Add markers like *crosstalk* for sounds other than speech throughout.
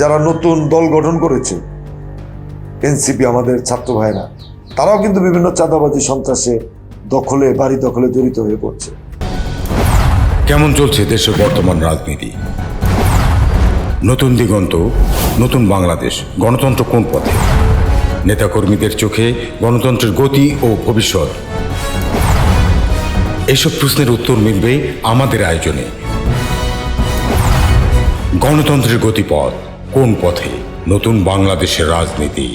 যারা নতুন দল গঠন করেছে, এনসিপি আমাদের ছাত্র ভাইরা তারাও কিন্তু বিভিন্ন চাঁদাবাজি, সন্ত্রাসে দখলে, বাড়ি দখলে জড়িত হয়ে পড়ছে। কেমন চলছে দেশের বর্তমান রাজনীতি? নতুন দিগন্ত, নতুন বাংলাদেশ, গণতন্ত্র কোন পথে? নেতাকর্মীদের চোখে গণতন্ত্রের গতি ও ভবিষ্যৎ। এসব প্রশ্নের উত্তর মিলবে আমাদের আয়োজনে। গণতন্ত্রের গতিপথ কোন পথে নতুন বাংলাদেশের রাজনীতি?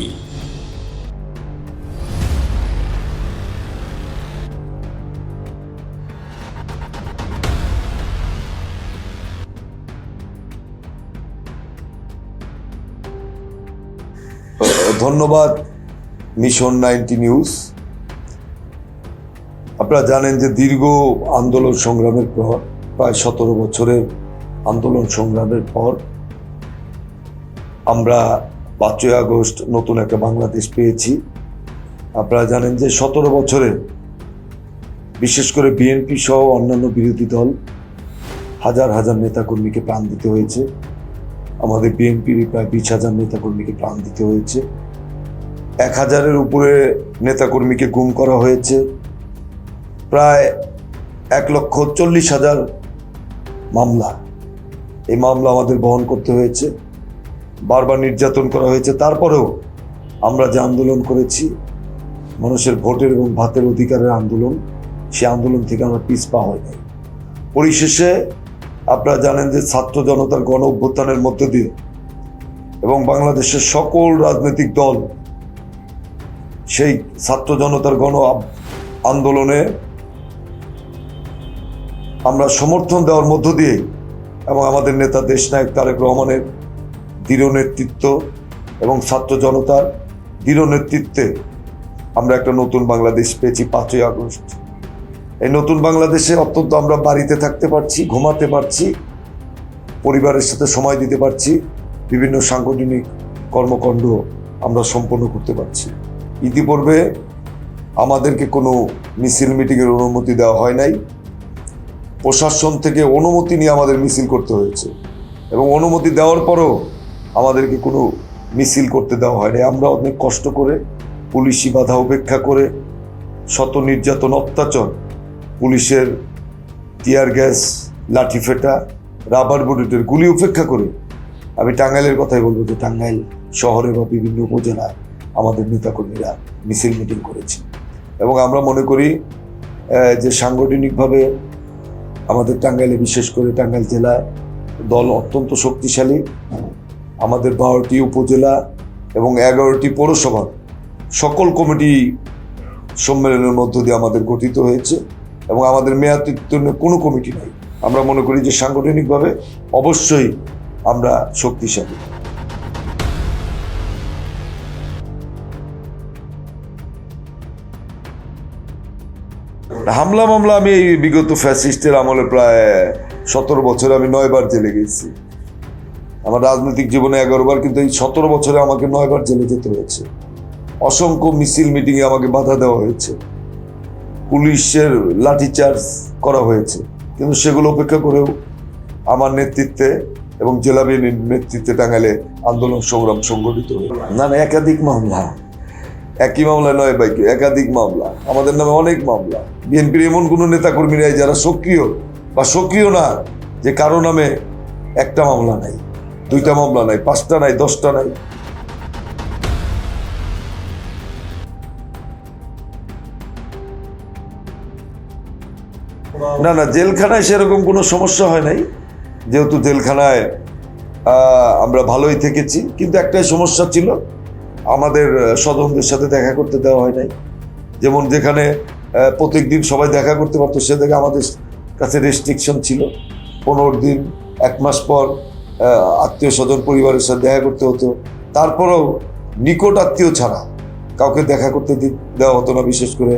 ধন্যবাদ, মিশন নাইনটি নিউজ। আপনারা জানেন যে দীর্ঘ আন্দোলন সংগ্রামের পর প্রায় সতেরো বছরের আন্দোলন সংগ্রামের পর আমরা পাঁচই আগস্ট নতুন একটা বাংলাদেশ পেয়েছি। আপনারা জানেন যে সতেরো বছরে বিশেষ করে বিএনপি সহ অন্যান্য বিরোধী দল হাজার হাজার নেতাকর্মীকে প্রাণ দিতে হয়েছে। আমাদের বিএনপির প্রায় বিশ হাজার নেতাকর্মীকে প্রাণ দিতে হয়েছে। এক হাজারের উপরে নেতাকর্মীকে গুম করা হয়েছে। প্রায় এক লক্ষ চল্লিশ হাজার মামলা এই মামলা আমাদের বহন করতে হয়েছে। বারবার নির্যাতন করা হয়েছে। তারপরেও আমরা যে আন্দোলন করেছি, মানুষের ভোটের এবং ভাতের অধিকারের আন্দোলন, সে আন্দোলন থেকে আমরা পিছপা হয় নাই। পরিশেষে আপনারা জানেন যে ছাত্র জনতার গণ অভ্যুত্থানের মধ্য দিয়ে এবং বাংলাদেশের সকল রাজনৈতিক দল সেই ছাত্র জনতার গণ আন্দোলনে আমরা সমর্থন দেওয়ার মধ্য দিয়ে এবং আমাদের নেতা দেশনায়ক তারেক রহমানের দৃঢ় নেতৃত্ব এবং ছাত্র জনতার দৃঢ় নেতৃত্বে আমরা একটা নতুন বাংলাদেশ পেয়েছি পাঁচই আগস্ট। এই নতুন বাংলাদেশে অত্যন্ত আমরা বাড়িতে থাকতে পারছি, ঘুমাতে পারছি, পরিবারের সাথে সময় দিতে পারছি, বিভিন্ন সাংগঠনিক কর্মকাণ্ড আমরা সম্পন্ন করতে পারছি। ইতিপূর্বে আমাদেরকে কোনো মিছিল মিটিংয়ের অনুমতি দেওয়া হয় নাই। প্রশাসন থেকে অনুমতি নিয়ে আমাদের মিছিল করতে হয়েছে। এবং অনুমতি দেওয়ার পরও আমাদেরকে কোনো মিছিল করতে দেওয়া হয়নি। আমরা অনেক কষ্ট করে পুলিশি বাধা উপেক্ষা করে শত নির্যাতন, অত্যাচার, পুলিশের টিয়ার গ্যাস, লাঠি ফেটা, রাবার বুলেটের গুলি উপেক্ষা করে আমি টাঙ্গাইলের কথাই বলব যে টাঙ্গাইল শহরে বা বিভিন্ন উপজেলায় আমাদের নেতাকর্মীরা মিছিল মিটিং করেছে। এবং আমরা মনে করি যে সাংগঠনিকভাবে আমাদের টাঙ্গাইলে, বিশেষ করে টাঙ্গাইল জেলায় দল অত্যন্ত শক্তিশালী। আমাদের বারোটি উপজেলা এবং এগারোটি পৌরসভা সকল কমিটি সম্মেলনের মধ্য দিয়ে আমাদের গঠিত হয়েছে এবং আমাদের মেয়াদোত্তীর্ণ কোনো কমিটি নাই। আমরা মনে করি যে সাংগঠনিকভাবে অবশ্যই আমরা শক্তিশালী। হামলা মামলা, আমি এই বিগত ফ্যাসিস্টের আমলে প্রায় সতেরো বছর আমি নয়বার জেলে গেছি। আমার রাজনৈতিক জীবনে এগারো বার কিন্তু এই সতেরো বছরে আমাকে নয়বার জেলে যেতে হয়েছে। অসংখ্য মিছিল, মিটিংয়ে আমাকে বাধা দেওয়া হয়েছে। পুলিশের লাঠিচার্জ করা হয়েছে। কিন্তু সেগুলো উপেক্ষা করেও আমার নেতৃত্বে এবং জেলা বিএনপির নেতৃত্বে টাঙ্গাইলে আন্দোলন সংগ্রাম সংগঠিত হয়ে না না একাধিক মামলা একই মামলা নয় বাইকে একাধিক মামলা। আমাদের নামে অনেক মামলা। বিএনপির এমন কোনো নেতাকর্মী নেই যারা সক্রিয় বা সক্রিয় না যে কারও নামে একটা মামলা নাই, দুইটা মামলা নাই, পাঁচটা নাই, দশটা নাই। না না, জেলখানায় সেরকম কোনো সমস্যা হয় নাই। যেহেতু জেলখানায় আমরা ভালোই থেকেছি। কিন্তু একটাই সমস্যা ছিল আমাদের স্বজনদের সাথে দেখা করতে দেওয়া হয় নাই। যেমন যেখানে আহ, প্রত্যেকদিন সবাই দেখা করতে পারতো সে থেকে আমাদের কাছে রেস্ট্রিকশন ছিল। পনেরো দিন এক মাস পর আত্মীয় স্বজন পরিবারের সাথে দেখা করতে হতো। তারপরেও নিকট আত্মীয় ছাড়া কাউকে দেখা করতে দেওয়া হতো না। বিশেষ করে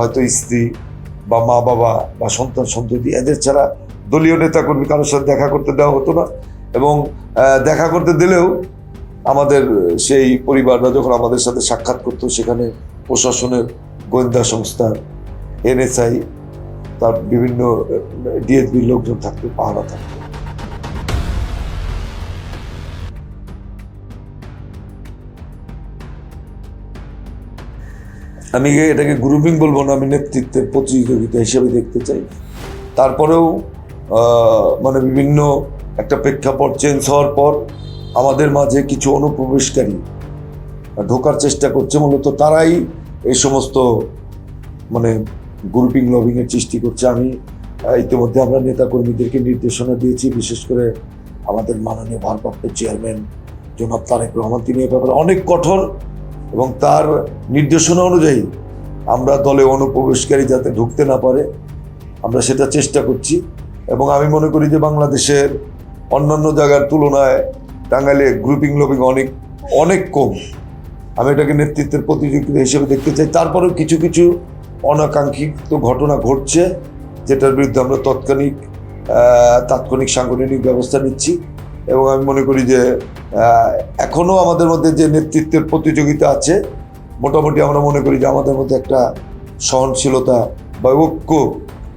হয়তো স্ত্রী বা মা বাবা বা সন্তান সন্ততি এদের ছাড়া দলীয় নেতাকর্মী কারোর সাথে দেখা করতে দেওয়া হতো না। এবং দেখা করতে দিলেও আমাদের সেই পরিবাররা যখন আমাদের সাথে সাক্ষাৎ করতো, সেখানে প্রশাসনের গোয়েন্দা সংস্থা, এনএসআই, তার বিভিন্ন ডিএসবির লোকজন থাকতো, পাহারা থাকতো। আমি এটাকে গ্রুপিং বলব না, আমি নেতৃত্বের প্রতিযোগিতা হিসেবে দেখতে চাই। তারপরেও মানে বিভিন্ন একটা প্রেক্ষাপট চেঞ্জ হওয়ার পর আমাদের মাঝে কিছু অনুপ্রবেশকারী ঢোকার চেষ্টা করছে। মূলত তারাই এই সমস্ত মানে গ্রুপিং লবিংয়ের সৃষ্টি করছে। আমি ইতিমধ্যে আমরা নেতাকর্মীদেরকে নির্দেশনা দিয়েছি, বিশেষ করে আমাদের মাননীয় ভারপ্রাপ্ত চেয়ারম্যান জনাব তারেক রহমান। তিনি এ ব্যাপারে অনেক কঠোর এবং তার নির্দেশনা অনুযায়ী আমরা দলে অনুপ্রবেশকারী যাতে ঢুকতে না পারে, আমরা সেটা চেষ্টা করছি। এবং আমি মনে করি যে বাংলাদেশের অন্যান্য জায়গার তুলনায় টাঙ্গাইলে গ্রুপিং লবিং অনেক অনেক কম। আমি এটাকে নেতৃত্বের প্রতিযোগিতা হিসেবে দেখতে চাই। তারপরেও কিছু কিছু অনাকাঙ্ক্ষিত ঘটনা ঘটছে, যেটার বিরুদ্ধে আমরা তৎক্ষণিক তাৎক্ষণিক সাংগঠনিক ব্যবস্থা নিচ্ছি। এবং আমি মনে করি যে এখনও আমাদের মধ্যে যে নেতৃত্বের প্রতিযোগিতা আছে, মোটামুটি আমরা মনে করি যে আমাদের মধ্যে একটা সহনশীলতা বা ঐক্য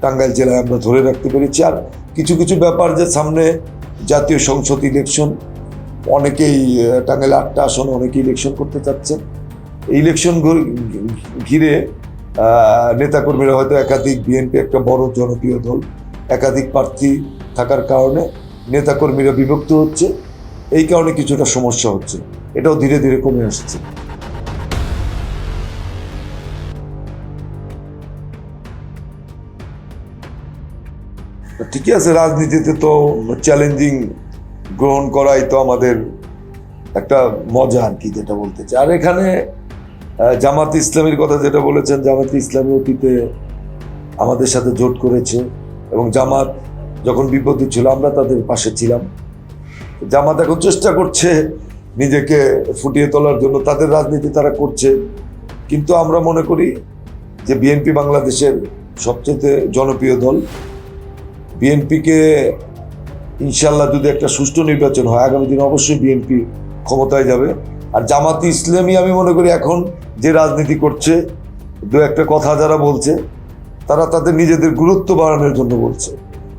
টাঙ্গাইল জেলায় আমরা ধরে রাখতে পেরেছি। আর কিছু কিছু ব্যাপার যে সামনে জাতীয় সংসদ ইলেকশন অনেকেই আহ, আটটা আসন অনেকেই ইলেকশন করতে চাচ্ছেন। এই ইলেকশন ঘিরে নেতাকর্মীরা হয়তো একাধিক বিএনপি একটা বড় জনপ্রিয় দল একাধিক প্রার্থী থাকার কারণে নেতাকর্মীরা বিভক্ত হচ্ছে। এই কারণে কিছুটা সমস্যা হচ্ছে। এটাও ধীরে ধীরে কমে আসছে। ঠিকই আছে রাজনীতিতে তো চ্যালেঞ্জিং গ্রহণ করাই তো আমাদের একটা মজা আর কি যেটা বলতে চাই। আর এখানে জামাত ইসলামের কথা যেটা বলেছেন, জামাত ইসলামী অতীতে আমাদের সাথে জোট করেছে এবং জামাত যখন বিপদে ছিল আমরা তাদের পাশে ছিলাম। জামাত এখন চেষ্টা করছে নিজেকে ফুটিয়ে তোলার জন্য, তাদের রাজনীতি তারা করছে। কিন্তু আমরা মনে করি যে বিএনপি বাংলাদেশের সবচেয়ে জনপ্রিয় দল। বিএনপিকে ইনশাল্লাহ যদি একটা সুষ্ঠু নির্বাচন হয়, আগামী দিনে অবশ্যই বিএনপি ক্ষমতায় যাবে। আর জামাতি ইসলামী আমি মনে করি এখন যে রাজনীতি করছে, দু একটা কথা যারা বলছে, তারা তাদের নিজেদের গুরুত্ব বাড়ানোর জন্য বলছে।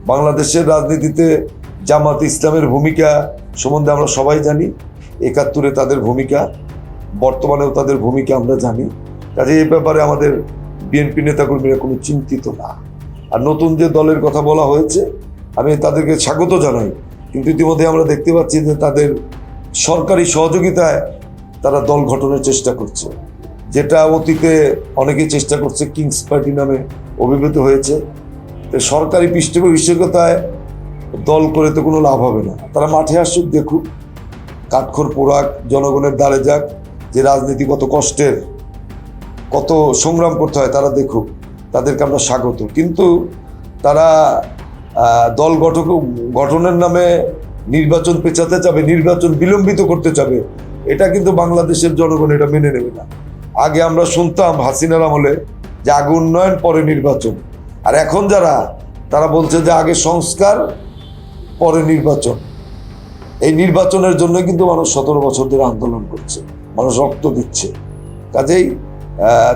বাংলাদেশের রাজনীতিতে জামাত ইসলামের ভূমিকা সম্বন্ধে আমরা সবাই জানি, একাত্তরে তাদের ভূমিকা, বর্তমানেও তাদের ভূমিকা আমরা জানি। কাজে এই ব্যাপারে আমাদের বিএনপি নেতাকর্মীরা কোনো চিন্তিত না। আর নতুন যে দলের কথা বলা হয়েছে আমি তাদেরকে স্বাগত জানাই। কিন্তু ইতিমধ্যে আমরা দেখতে পাচ্ছি যে তাদের সরকারি সহযোগিতায় তারা দল গঠনের চেষ্টা করছে। যেটা অতীতে অনেকেই চেষ্টা করছে কিংস পার্টি নামে অভিভূত হয়েছে। সরকারি পৃষ্ঠপোষকতায় দল করে তো কোনো লাভ হবে না। তারা মাঠে আসুক, দেখুক কাঠখড় পোড়াক, জনগণের দ্বারে যাক, যে রাজনীতি কত কষ্টের, কত সংগ্রাম করতে হয়, তারা দেখুক, তাদেরকে আমরা স্বাগত। কিন্তু তারা দল গঠক গঠনের নামে নির্বাচন পেছাতে চাবে নির্বাচন বিলম্বিত করতে চাবে এটা কিন্তু বাংলাদেশের জনগণ এটা মেনে নেবে না। আগে আমরা শুনতাম হাসিনার আমলে যে আগে উন্নয়ন, পরে নির্বাচন। আর এখন যারা, তারা বলছে যে আগে সংস্কার, পরে নির্বাচন। এই নির্বাচনের জন্য কিন্তু মানুষ সতেরো বছর ধরে আন্দোলন করছে, মানুষ রক্ত দিচ্ছে। কাজেই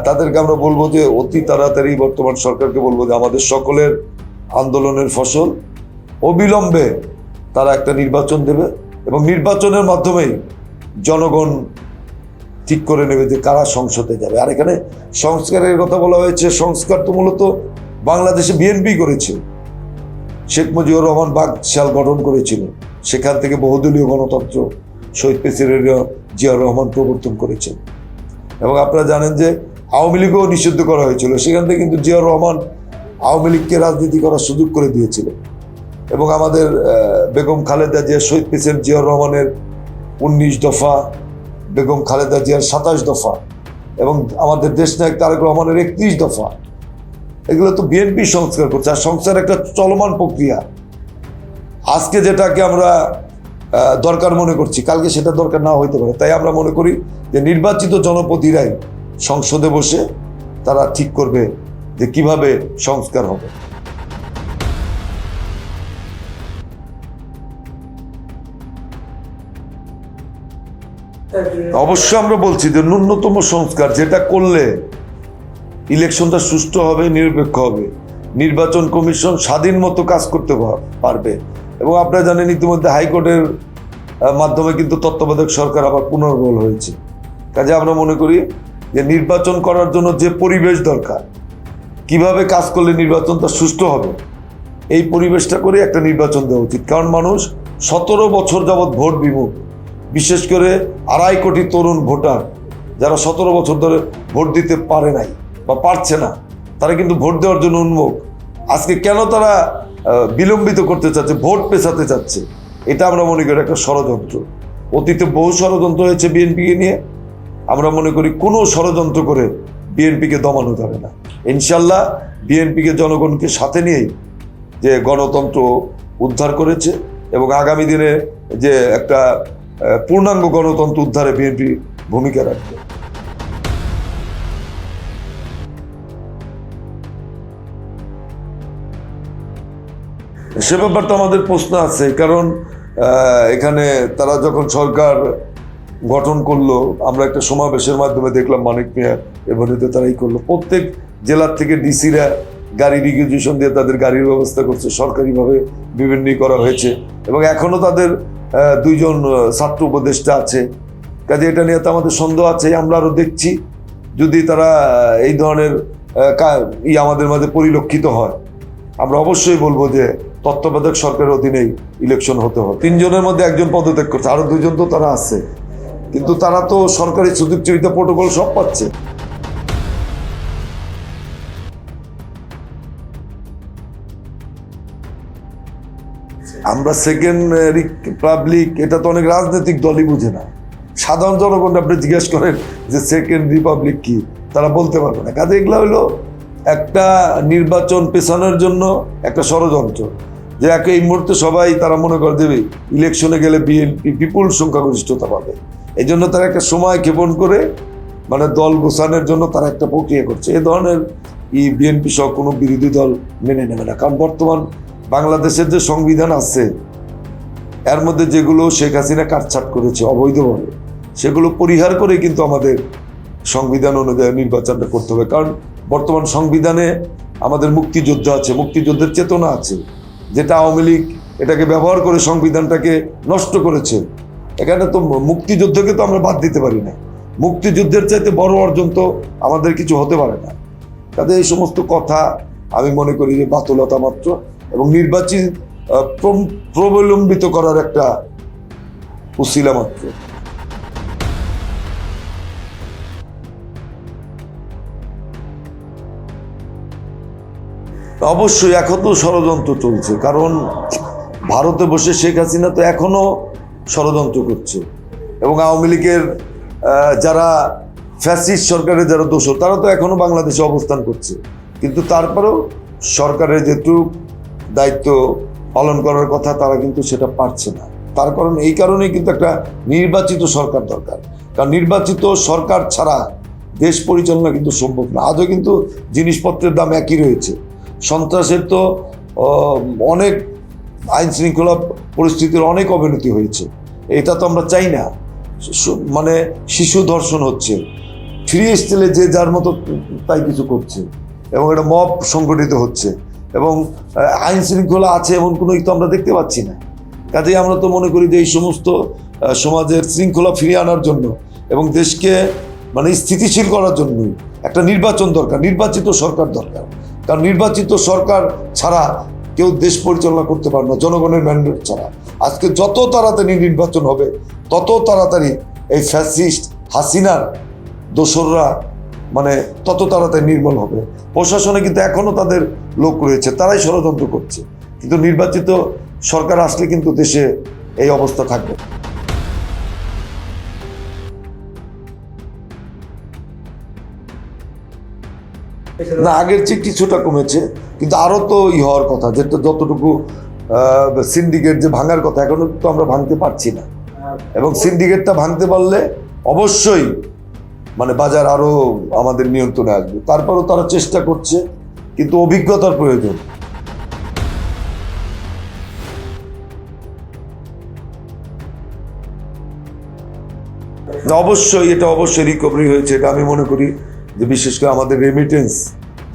তাদেরকে আমরা বলব যে অতি তাড়াতাড়ি বর্তমান সরকারকে বলব যে আমাদের সকলের আন্দোলনের ফসল অবিলম্বে তারা একটা নির্বাচন দেবে এবং নির্বাচনের মাধ্যমেই জনগণ ঠিক করে নেবে যে কারা সংসদে যাবে। আর এখানে সংস্কারের কথা বলা হয়েছে, সংস্কার তো মূলত বাংলাদেশে বিএনপি করেছে। শেখ মুজিবুর রহমান বাকশাল গঠন করেছিল। সেখান থেকে বহুদলীয় গণতন্ত্র শহীদ প্রেসিডেন্ট জিয়াউর রহমান প্রবর্তন করেছেন। এবং আপনারা জানেন যে আওয়ামী লীগও নিষিদ্ধ করা হয়েছিল। সেখান থেকে কিন্তু জিয়াউর রহমান আওয়ামী লীগকে রাজনীতি করার সুযোগ করে দিয়েছিল। এবং আমাদের বেগম খালেদা জিয়া শহীদ প্রেসিডেন্ট জিয়াউর রহমানের উনিশ দফা, বেগম খালেদা জিয়ার সাতাশ দফা, এবং আমাদের দেশ নায়ক তারেক রহমানের একত্রিশ দফা। এগুলো তো বিএনপি সংস্কার করছে, আর সংস্কার একটা চলমান প্রক্রিয়া। আজকে যেটাকে আমরা দরকার মনে করছি, কালকে সেটা দরকার না হইতে পারে। তাই আমরা মনে করি যে নির্বাচিত জনপ্রতিরাই সংসদে বসে তারা ঠিক করবে যে কীভাবে সংস্কার হবে। অবশ্যই আমরা বলছি যে ন্যূনতম সংস্কার যেটা করলে ইলেকশনটা সুষ্ঠু হবে, নিরপেক্ষ হবে। নির্বাচন কমিশন স্বাধীন মতো কাজ করতে পারবে। এবং আপনারা জানেন ইতিমধ্যে হাইকোর্টের মাধ্যমে কিন্তু তত্ত্বাবধায়ক সরকার আবার পুনর্বল হয়েছে। কাজে আমরা মনে করি যে নির্বাচন করার জন্য যে পরিবেশ দরকার কীভাবে কাজ করলে নির্বাচনটা সুষ্ঠু হবে? এই পরিবেশটা করে একটা নির্বাচন দেওয়া উচিত। কারণ মানুষ সতেরো বছর যাবৎ ভোট বিমুখ। বিশেষ করে আড়াই কোটি তরুণ ভোটার, যারা সতেরো বছর ধরে ভোট দিতে পারে নাই বা পারছে না, তারা কিন্তু ভোট দেওয়ার জন্য উন্মুখ। আজকে কেন তারা বিলম্বিত করতে চাচ্ছে, ভোট পেছাতে চাচ্ছে, এটা আমরা মনে করি একটা ষড়যন্ত্র। অতীতে বহু ষড়যন্ত্র হয়েছে বিএনপিকে নিয়ে। আমরা মনে করি কোনো ষড়যন্ত্র করে বিএনপিকে দমানো যাবে না। ইনশাল্লাহ বিএনপিকে জনগণকে সাথে নিয়েই যে গণতন্ত্র উদ্ধার করেছে এবং আগামী দিনে যে একটা পূর্ণাঙ্গ গণতন্ত্র উদ্ধারে বিএনপি ভূমিকা রাখবে। সে ব্যাপারটা আমাদের প্রশ্ন আছে, কারণ এখানে তারা যখন সরকার গঠন করল, আমরা একটা সমাবেশের মাধ্যমে দেখলাম মানিক মিয়া এভাবে তারাই করল। প্রত্যেক জেলার থেকে ডিসিরা গাড়ি রিকুইজিশন দিয়ে তাদের গাড়ির ব্যবস্থা করছে, সরকারিভাবে বিভিন্ন করা হয়েছে এবং এখনও তাদের দুইজন ছাত্র উপদেষ্টা আছে। কাজে এটা নিয়ে তো আমাদের সন্দেহ আছে, আমরা আরও দেখছি। যদি তারা এই ধরনের ই আমাদের মাঝে পরিলক্ষিত হয়, আমরা অবশ্যই বলব যে তত্ত্বাবধায়ক সরকারের অধীনেই ইলেকশন হতে হবে। তিনজনের মধ্যে একজন পদত্যাগ করছে আরও দুজন তো তারা আছে। কিন্তু তারা তো সরকারি সুযোগ সুবিধা প্রোটোকল সব পাচ্ছে। আমরা সেকেন্ড রিপাবলিক এটা তো অনেক রাজনৈতিক দলই বুঝে না। সাধারণ জনগণ আপনি জিজ্ঞেস করেন যে সেকেন্ড রিপাবলিক কি? তারা বলতে পারবে না। কাজে এগুলো হলো একটা নির্বাচন পেছানোর জন্য একটা ষড়যন্ত্র। যে এক এই মুহূর্তে সবাই তারা মনে করে দেবে ইলেকশনে গেলে বিএনপি বিপুল সংখ্যাগরিষ্ঠতা পাবে। এই জন্য তারা একটা সময় ক্ষেপণ করে মানে দল গোছানোর জন্য তারা একটা প্রক্রিয়া করছে। এ ধরনের ই বিএনপি সহ কোনো বিরোধী দল মেনে নেবে না। কারণ বর্তমান বাংলাদেশের যে সংবিধান আছে, এর মধ্যে যেগুলো শেখ হাসিনা কাটছাট করেছে অবৈধভাবে, সেগুলো পরিহার করে কিন্তু আমাদের সংবিধান অনুযায়ী নির্বাচনটা করতে হবে। কারণ বর্তমান সংবিধানে আমাদের মুক্তিযোদ্ধা আছে, মুক্তিযুদ্ধের চেতনা আছে। যেটা আওয়ামী লীগ এটাকে ব্যবহার করে সংবিধানটাকে নষ্ট করেছে এখানে তো মুক্তিযুদ্ধকে তো আমরা বাদ দিতে পারি না। মুক্তিযুদ্ধের চাইতে বড় অর্জন তো আমাদের কিছু হতে পারে না। কাজে এই সমস্ত কথা আমি মনে করি যে বাতুলতা মাত্র এবং নির্বাচিত প্রবলম্বিত করার একটা উশিলা মাত্র। অবশ্যই এখন তো ষড়যন্ত্র চলছে, কারণ ভারতে বসে শেখ হাসিনা তো এখনও ষড়যন্ত্র করছে। এবং আওয়ামী লীগের যারা ফ্যাসিস্ট সরকারের যারা দোষ, তারা তো এখনও বাংলাদেশে অবস্থান করছে। কিন্তু তারপরেও সরকারের যেটুকু দায়িত্ব পালন করার কথা, তারা কিন্তু সেটা পারছে না। তার কারণ, এই কারণেই কিন্তু একটা নির্বাচিত সরকার দরকার। কারণ নির্বাচিত সরকার ছাড়া দেশ পরিচালনা কিন্তু সম্ভব না। আজও কিন্তু জিনিসপত্রের দাম একই রয়েছে। সন্ত্রাসের তো অনেক আইন শৃঙ্খলা পরিস্থিতির অনেক অবনতি হয়েছে। এটা তো আমরা চাই না। মানে শিশু ধর্ষণ হচ্ছে। ফ্রি স্টাইলে যে যার মতো তাই কিছু করছে। এবং এটা মব সংগঠিত হচ্ছে। এবং আইন শৃঙ্খলা আছে এমন কোনো তো আমরা দেখতে পাচ্ছি না। কাজেই আমরা তো মনে করি যে এই সমস্ত সমাজের শৃঙ্খলা ফিরিয়ে আনার জন্য এবং দেশকে মানে স্থিতিশীল করার জন্যই একটা নির্বাচন দরকার। নির্বাচিত সরকার দরকার। কারণ নির্বাচিত সরকার ছাড়া কেউ দেশ পরিচালনা করতে পারে না, জনগণের ম্যান্ডেট ছাড়া। আজকে যত তাড়াতাড়ি নির্বাচন হবে, তত তাড়াতাড়ি এই ফ্যাসিস্ট হাসিনার দোসররা মানে তত তাড়াতাড়ি নির্মল হবে। প্রশাসনে কিন্তু এখনও তাদের লোক রয়েছে, তারাই ষড়যন্ত্র করছে। কিন্তু নির্বাচিত সরকার আসলে কিন্তু দেশে এই অবস্থা থাকবে না। আগের চেয়ে কিছুটা কমেছে, কিন্তু আরও তো ই হওয়ার কথা যেটা যতটুকু সিন্ডিকেট যে ভাঙার কথা, এখনও তো আমরা ভাঙতে পারছি না। এবং সিন্ডিকেটটা ভাঙতে পারলে অবশ্যই মানে বাজার আরও আমাদের নিয়ন্ত্রণে আসবে। তারপরও তারা চেষ্টা করছে, কিন্তু অভিজ্ঞতার প্রয়োজন। অবশ্যই, এটা অবশ্যই রিকভারি হয়েছে, এটা আমি মনে করি। যে বিশেষ করে আমাদের রেমিটেন্স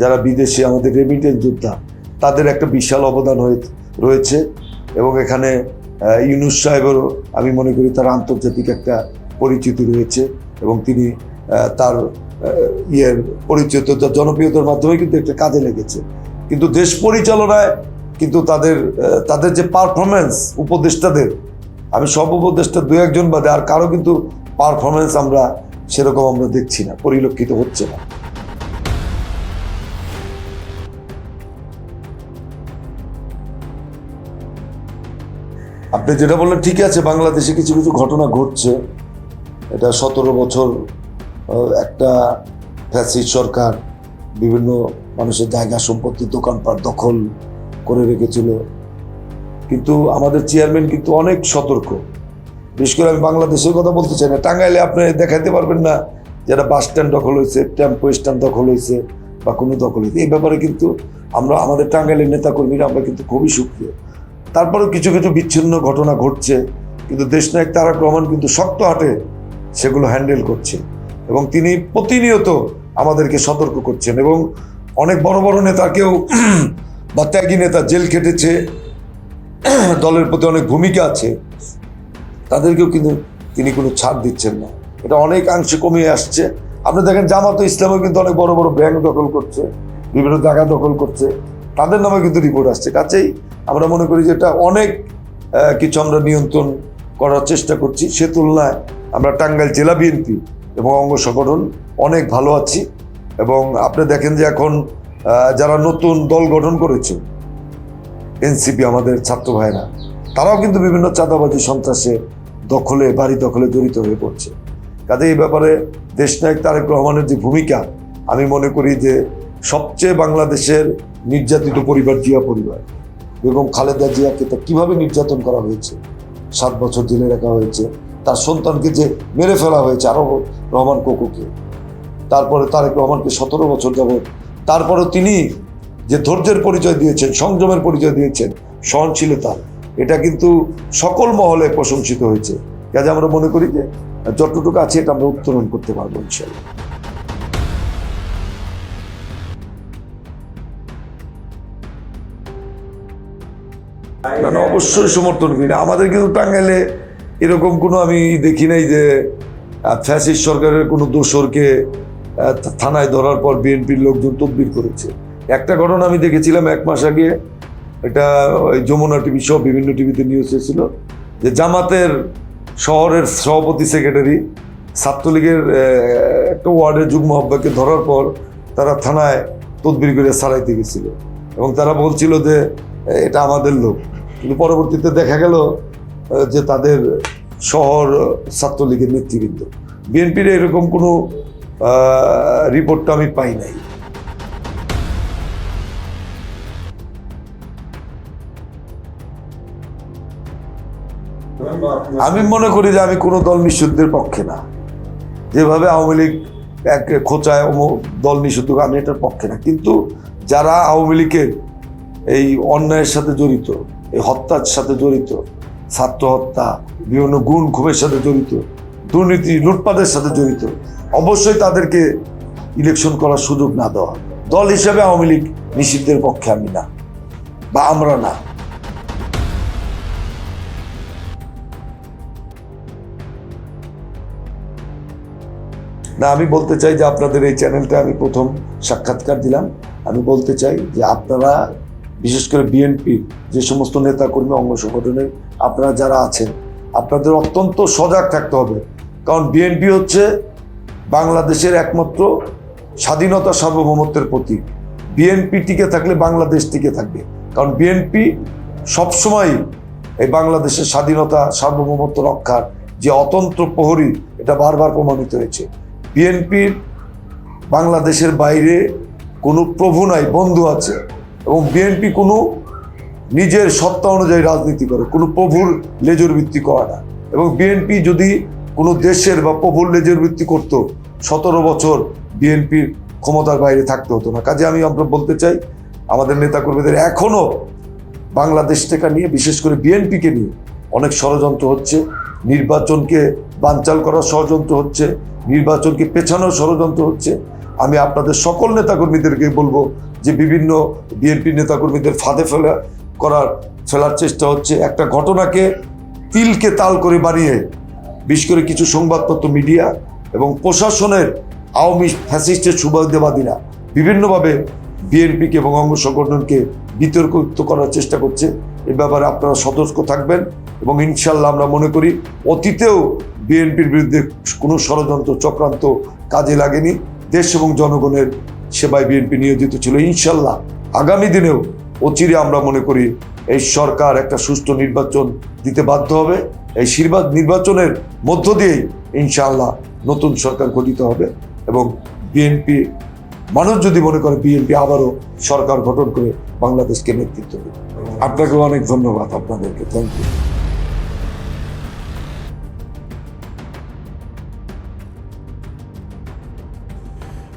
যারা বিদেশে আমাদের রেমিটেন্স যোদ্ধা, তাদের একটা বিশাল অবদান হয়ে রয়েছে এবং এখানে ইউনুস সাহেবেরও আমি মনে করি তার আন্তর্জাতিক একটা পরিচিতি রয়েছে এবং তিনি তার ইয়ের পরিচিততা জনপ্রিয়তার মাধ্যমে কিন্তু একটা কাজে লেগেছে। কিন্তু দেশ পরিচালনায় কিন্তু তাদের তাদের যে পারফরমেন্স উপদেষ্টাদের, আমি সব উপদেষ্টা দু একজন বাদে আর কারও কিন্তু পারফরমেন্স আমরা সেরকম আমরা দেখছি না, পরিলক্ষিত হচ্ছে না। আপনি যেটা বললেন ঠিক আছে, বাংলাদেশে কিছু কিছু ঘটনা ঘটছে। এটা সতেরো বছর একটা ফ্যাসিস্ট সরকার বিভিন্ন মানুষের জায়গা সম্পত্তি দোকানপাট দখল করে রেখেছিল। কিন্তু আমাদের চেয়ারম্যান কিন্তু অনেক সতর্ক। বিশেষ করে আমি বাংলাদেশের কথা বলতে চাই না। টাঙ্গাইলে আপনি দেখাতে পারবেন না যেটা বাস স্ট্যান্ড দখল হয়েছে, টেম্পো স্ট্যান্ড দখল হয়েছে বা কোনো দখল হয়েছে। এই ব্যাপারে কিন্তু আমরা, আমাদের টাঙ্গাইলের নেতাকর্মীরা আমরা কিন্তু খুবই সুক্রিয় তারপরেও কিছু কিছু বিচ্ছিন্ন ঘটনা ঘটছে, কিন্তু দেশনায়ক তারাক রহমান কিন্তু শক্ত হাটে সেগুলো হ্যান্ডেল করছে এবং তিনি প্রতিনিয়ত আমাদেরকে সতর্ক করছেন এবং অনেক বড় বড় নেতাকেও *clears throat* বা ত্যাগী নেতা জেল খেটেছে, *clears throat* দলের প্রতি অনেক ভূমিকা আছে। তাদেরকেও কিন্তু তিনি কোনো ছাড় দিচ্ছেন না। এটা অনেকাংশে কমিয়ে আসছে। আপনি দেখেন, জামাত ইসলামও কিন্তু অনেক বড় বড় ব্যাংক দখল করছে, বিভিন্ন জায়গা দখল করছে। তাদের নামে কিন্তু রিপোর্ট আসছে। কাছেই আমরা মনে করি যে এটা অনেক কিছু আমরা নিয়ন্ত্রণ করার চেষ্টা করছি। সে তুলনায় আমরা টাঙ্গাইল জেলা বিএনপি এবং অঙ্গ সংগঠন অনেক ভালো আছি এবং আপনি দেখেন যে এখন যারা নতুন দল গঠন করেছে, এনসিপি আমাদের ছাত্র ভাইরা, তারাও কিন্তু বিভিন্ন চাঁদাবাজি সন্ত্রাসে দখলে, বাড়ি দখলে জড়িত হয়ে পড়ছে। কাজে এই ব্যাপারে দেশনায়ক তারেক রহমানের যে ভূমিকা, আমি মনে করি যে সবচেয়ে বাংলাদেশের নির্যাতিত পরিবার জিয়া পরিবার এবং খালেদা জিয়াকে তা কীভাবে নির্যাতন করা হয়েছে, সাত বছর জেলে রাখা হয়েছে, তার সন্তানকে যে মেরে ফেলা হয়েছে আরও রহমান কোকুকে, তারপরে তারেক রহমানকে সতেরো বছর যাবত তারপরে তিনি যে ধৈর্যের পরিচয় দিয়েছেন, সংযমের পরিচয় দিয়েছেন, সহনশীলতা এটা কিন্তু সকল মহলে প্রশংসিত হয়েছে। কাজে আমরা মনে করি যে, যতটুকু আছে এটা আমরা উত্তোলন করতে পারব ইনশাল্লাহ অবশ্যই সমর্থন করি না। আমাদের কিন্তু টাঙ্গাইলে এরকম কোনো আমি দেখি নাই যে ফ্যাসিস্ট সরকারের কোনো দোসরকে থানায় ধরার পর বিএনপির লোকজন তদবির করেছে। একটা ঘটনা আমি দেখেছিলাম এক মাস আগে এটা ওই যমুনা টিভি সহ বিভিন্ন টিভিতে নিউজ এসেছিল যে জামাতের শহরের সভাপতি সেক্রেটারি ছাত্রলীগের একটা ওয়ার্ডের যুগ্ম আহ্বায়ককে ধরার পর তারা থানায় তদবির করে সারাইতে গেছিল। এবং তারা বলছিল যে এটা আমাদের লোক। কিন্তু পরবর্তীতে দেখা গেল যে তাদের শহর ছাত্রলীগের নেতৃবৃন্দ। বিএনপির এরকম কোনো রিপোর্টটা আমি পাই নাই। আমি মনে করি যে আমি কোনো দল নিষিদ্ধের পক্ষে না। যেভাবে আওয়ামী লীগ এক খোঁচায় দল নিষিদ্ধ, আমি এটার পক্ষে না। কিন্তু যারা আওয়ামী লীগের এই অন্যায়ের সাথে জড়িত, এই হত্যার সাথে জড়িত, ছাত্র হত্যা, বিভিন্ন গুণ খুবের সাথে জড়িত, দুর্নীতি লুটপাটের সাথে জড়িত, অবশ্যই তাদেরকে ইলেকশন করার সুযোগ না দেওয়া। দল হিসেবে আওয়ামী লীগ নিষিদ্ধের পক্ষে আমি না, বা আমরা না। না, আমি বলতে চাই যে আপনাদের এই চ্যানেলটা আমি প্রথম সাক্ষাৎকার দিলাম। আমি বলতে চাই যে আপনারা, বিশেষ করে বিএনপি, যে সমস্ত নেতাকর্মী অঙ্গ সংগঠনের আপনারা যারা আছেন, আপনাদের অত্যন্ত সজাগ থাকতে হবে। কারণ বিএনপি হচ্ছে বাংলাদেশের একমাত্র স্বাধীনতা সার্বভৌমত্বের প্রতীক। বিএনপি টিকে থাকলে বাংলাদেশ টিকে থাকবে। কারণ বিএনপি সবসময় এই বাংলাদেশের স্বাধীনতা, সার্বভৌমত্ব রক্ষার যে অতন্ত্র প্রহরী, এটা বারবার প্রমাণিত হয়েছে। বিএনপির বাংলাদেশের বাইরে কোনো প্রভু নাই, বন্ধু আছে এবং বিএনপি কোনো নিজের সত্তা অনুযায়ী রাজনীতি করে, কোনো প্রভুর লেজর ভিত্তি করে না। এবং বিএনপি যদি কোনো দেশের বা প্রভুর লেজর ভিত্তি করত, সতেরো বছর বিএনপির ক্ষমতার বাইরে থাকতে হতো না। কাজে আমি আমরা বলতে চাই, আমাদের নেতাকর্মীদের এখনও বাংলাদেশ থেকে নিয়ে, বিশেষ করে বিএনপিকে নিয়ে অনেক ষড়যন্ত্র হচ্ছে। নির্বাচনকে বানচাল করার ষড়যন্ত্র হচ্ছে, নির্বাচনকে পেছানোর ষড়যন্ত্র হচ্ছে। আমি আপনাদের সকল নেতাকর্মীদেরকে বলব যে বিভিন্ন বিএনপি নেতাকর্মীদের ফাঁদে ফেলা করার, ফেলার চেষ্টা হচ্ছে। একটা ঘটনাকে তিলকে তাল করে বানিয়ে, বিশেষ করে কিছু সংবাদপত্র, মিডিয়া এবং প্রশাসনের আওয়ামী ফ্যাসিস্টের সুবাদবাদীরা বিভিন্নভাবে বিএনপিকে এবং অঙ্গ সংগঠনকে বিতর্কিত করার চেষ্টা করছে। এ ব্যাপারে আপনারা সতর্ক থাকবেন। এবং ইনশাল্লাহ আমরা মনে করি অতীতেও বিএনপির বিরুদ্ধে কোনো ষড়যন্ত্র, চক্রান্ত কাজে লাগেনি। দেশ এবং জনগণের সেবায় বিএনপি নিয়োজিত ছিল। ইনশাল্লাহ আগামী দিনেও অচিরে আমরা মনে করি এই সরকার একটা সুষ্ঠু নির্বাচন দিতে বাধ্য হবে। এই নির্বাচনের মধ্য দিয়েই ইনশাআল্লাহ নতুন সরকার গঠিত হবে এবং বিএনপি, মানুষ যদি মনে করে বিএনপি আবারও সরকার গঠন করে বাংলাদেশকে নেতৃত্ব দেবে। আপনাকেও অনেক ধন্যবাদ আপনাদেরকে। Thank you